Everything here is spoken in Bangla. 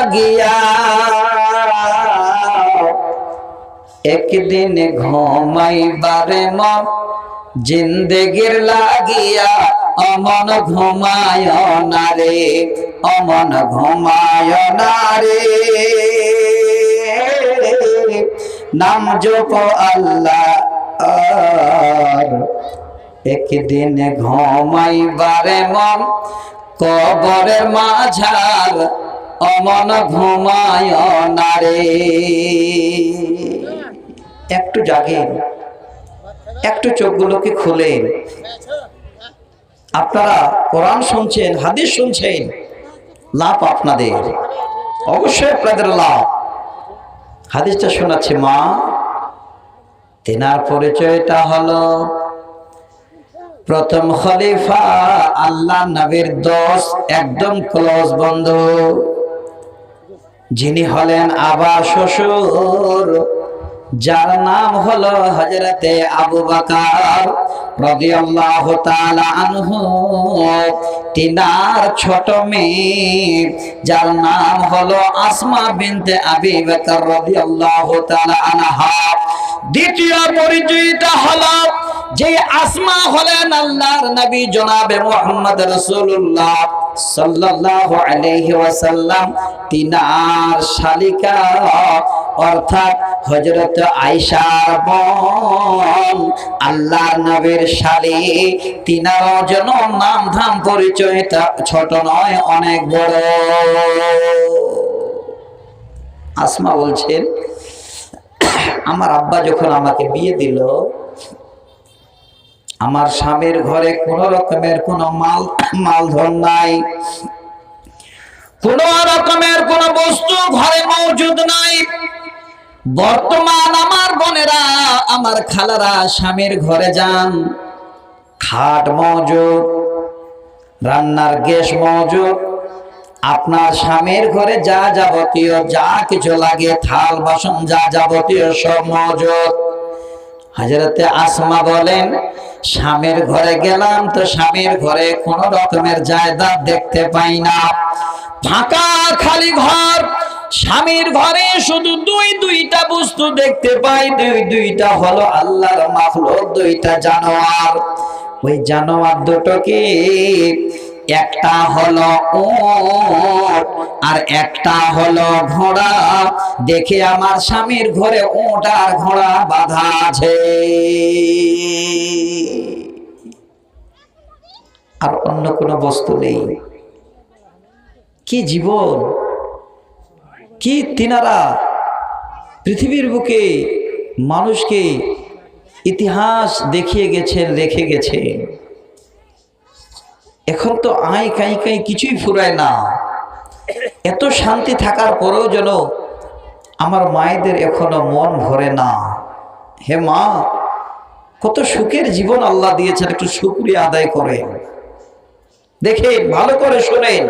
লাগিয়া। একদিন ঘুমাইবারে মন জিন্দেগির লাগিয়া। অমন ঘুমায় না রে, অমন ঘুমায় না রে। নাম জপ আল্লাহ। একদিন ঘুমাইবারে মন কবরের মাঝার অমন ঘুমায় না রে। একটু জাগেন একটু চোখগুলোকে খুলেন আপনারা কোরআন শুনছেন, হাদিস শুনছেন, লাভ আপনাদের। অবশ্যই আপনাদের লাভ। হাদিসটা শোনাচ্ছে মা, তেনার পরিচয়টা হলো প্রথম খলিফা, আল্লাহ নবীর দোষ একদম ক্লোজ বন্ধু। যিনি হলেন আবার শ্বশুর, যার নাম হলো হজরতে আবু বাকার রাদিয়াল্লাহু তাআলা আনহু। তিনার ছোট মেয়ে, যার নাম হলো আসমা বিনতে আবি বকর রাদিয়াল্লাহু তাআলা আনহা। দ্বিতীয় পরিচয়টা হলো যে আসমা হলেন আল্লাহর নবী জনাবে মুহাম্মদ রাসূলুল্লাহ। সাল্লাল্লাহু আলাইহি ওয়াসাল্লাম তিনার শালিকা, অর্থাৎ হযরত আয়েশার বোন, আল্লাহর নবীর শালি। তিনার জন্য নাম ধাম পরিচয়টা ছোট নয়, অনেক বড়। আসমা বলছেন, আমার আব্বা যখন আমাকে বিয়ে দিল আমার স্বামীর ঘরে কোন রকমের কোন মাল, মালধন নাই। কোন রকমের কোন বস্তু ঘরে মজুদ নাই। বর্তমান আমার বোনেরা, আমার খালারা স্বামীর ঘরে যান। খাট মজুদ, রান্নার গ্যাস মজুদ। আপনার স্বামীর ঘরে যা যাবতীয়, যা কিছু লাগে, থাল, বাসন, যা যাবতীয় সব মজুদ। হাজরতে আসমা বলেন স্বামীর ঘরে গেলাম তো স্বামীর ঘরে কোন রকমের জায়দা দেখতে পাই না। ফাঁকা খালি ঘর, স্বামীর ঘরে শুধু দুই দুইটা বস্তু দেখতে পাই। দুই দুইটা হলো আল্লাহর মাফলুক দুইটা জানোয়ার। ওই জানোয়ার দুটো দুটোকে একটা হলো উট আর একটা হলো ঘোড়া। দেখে আমার স্বামীর ঘরে উট আর ঘোড়া বাঁধা আছে। আর অন্য কোনো বস্তু নেই। কি জীবন? কি তিনারা? পৃথিবীর বুকে মানুষকে ইতিহাস দেখিয়ে গেছেন, রেখে গেছেন। এখন তো আই কাই কাই কিছুই ফুরায় না। এত শান্তি থাকার পরেও যেন আমার মায়েদের এখনও মন ভরে না। হে মা, কত সুখের জীবন আল্লাহ দিয়েছেন, একটু শুক্রিয়া আদায় করেন। দেখেন ভালো করে শোনেন।